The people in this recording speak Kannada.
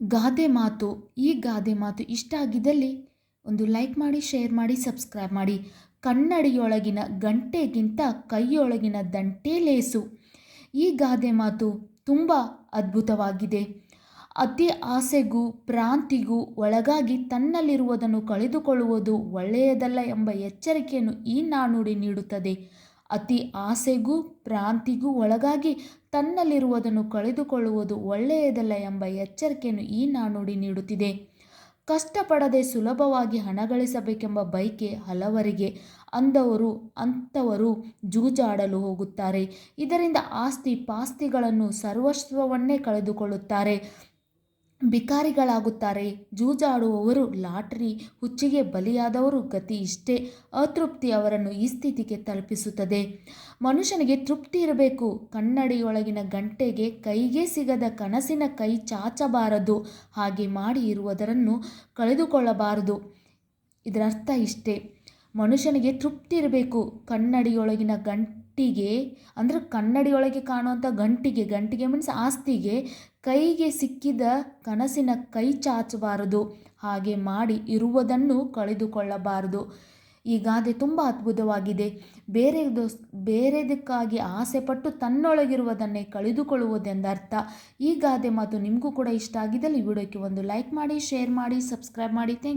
ಗಾದೆ ಮಾತು, ಈ ಗಾದೆ ಮಾತು ಇಷ್ಟ ಆಗಿದ್ದಲ್ಲಿ ಒಂದು ಲೈಕ್ ಮಾಡಿ, ಶೇರ್ ಮಾಡಿ, ಸಬ್ಸ್ಕ್ರೈಬ್ ಮಾಡಿ. ಕನ್ನಡಿಯೊಳಗಿನ ಗಂಟೆಗಿಂತ ಕೈಯೊಳಗಿನ ದಂಟೆ ಲೇಸು. ಈ ಗಾದೆ ಮಾತು ತುಂಬ ಅದ್ಭುತವಾಗಿದೆ. ಅತಿ ಆಸೆಗೂ, ಪ್ರಾಂತಿಗೂ ಒಳಗಾಗಿ ತನ್ನಲ್ಲಿರುವುದನ್ನು ಕಳೆದುಕೊಳ್ಳುವುದು ಒಳ್ಳೆಯದಲ್ಲ ಎಂಬ ಎಚ್ಚರಿಕೆಯನ್ನು ಈ ನಾಣುಡಿ ನೀಡುತ್ತದೆ. ಅತಿ ಆಸೆಗೂ ಭ್ರಾಂತಿಗೂ ಒಳಗಾಗಿ ತನ್ನಲ್ಲಿರುವುದನ್ನು ಕಳೆದುಕೊಳ್ಳುವುದು ಒಳ್ಳೆಯದಲ್ಲ ಎಂಬ ಎಚ್ಚರಿಕೆಯನ್ನು ಈ ನಾಣ್ಣುಡಿ ನೀಡುತ್ತಿದೆ. ಕಷ್ಟಪಡದೆ ಸುಲಭವಾಗಿ ಹಣ ಗಳಿಸಬೇಕೆಂಬ ಬಯಕೆ ಹಲವರಿಗೆ. ಅಂದವರು, ಅಂಥವರು ಜೂಜಾಡಲು ಹೋಗುತ್ತಾರೆ. ಇದರಿಂದ ಆಸ್ತಿ ಪಾಸ್ತಿಗಳನ್ನು ಸರ್ವಸ್ವವನ್ನೇ ಕಳೆದುಕೊಳ್ಳುತ್ತಾರೆ. ಬಿಕಾರಿಗಳಾಗುತ್ತಾರೆ ಜೂಜಾಡುವವರು ಲಾಟರಿ, ಹುಚ್ಚಿಗೆ ಬಲಿಯಾದವರು ಗತಿ ಇಷ್ಟೇ. ಅತೃಪ್ತಿ ಅವರನ್ನು ಈ ಸ್ಥಿತಿಗೆ ತಲುಪಿಸುತ್ತದೆ. ಮನುಷ್ಯನಿಗೆ ತೃಪ್ತಿ ಇರಬೇಕು. ಕನ್ನಡಿಯೊಳಗಿನ ಗಂಟೆಗೆ ಕೈಗೆ ಸಿಗದ ಕನಸಿನ ಕೈ ಚಾಚಬಾರದು. ಹಾಗೆ ಮಾಡಿ ಇರುವುದರನ್ನು ಕಳೆದುಕೊಳ್ಳಬಾರದು. ಇದರರ್ಥ ಇಷ್ಟೇ. ಮನುಷ್ಯನಿಗೆ ತೃಪ್ತಿ ಇರಬೇಕು. ಕನ್ನಡಿಯೊಳಗಿನ ಗಂಟಿಗೆ, ಅಂದರೆ ಕನ್ನಡಿಯೊಳಗೆ ಕಾಣುವಂಥ ಗಂಟಿಗೆ ಗಂಟಿಗೆ ಮೀನ್ಸ್ ಆಸ್ತಿಗೆ, ಕೈಗೆ ಸಿಕ್ಕಿದ ಕನಸಿನ ಕೈ ಚಾಚಬಾರದು, ಹಾಗೆ ಮಾಡಿ ಇರುವುದನ್ನು ಕಳೆದುಕೊಳ್ಳಬಾರದು. ಈ ಗಾದೆ ತುಂಬ ಅದ್ಭುತವಾಗಿದೆ. ಬೇರೆ ಬೇರೆ ಬೇರೆದಕ್ಕಾಗಿ ಆಸೆಪಟ್ಟು ತನ್ನೊಳಗಿರುವುದನ್ನೇ ಕಳೆದುಕೊಳ್ಳುವುದೆಂದರ್ಥ ಈ ಗಾದೆ ಮಾತು ನಿಮಗೂ ಕೂಡ ಇಷ್ಟ ಆಗಿದ್ದಲ್ಲಿ ವಿಡಿಯೋಕ್ಕೆ ಒಂದು ಲೈಕ್ ಮಾಡಿ ಶೇರ್ ಮಾಡಿ ಸಬ್ಸ್ಕ್ರೈಬ್ ಮಾಡಿ. ಥ್ಯಾಂಕ್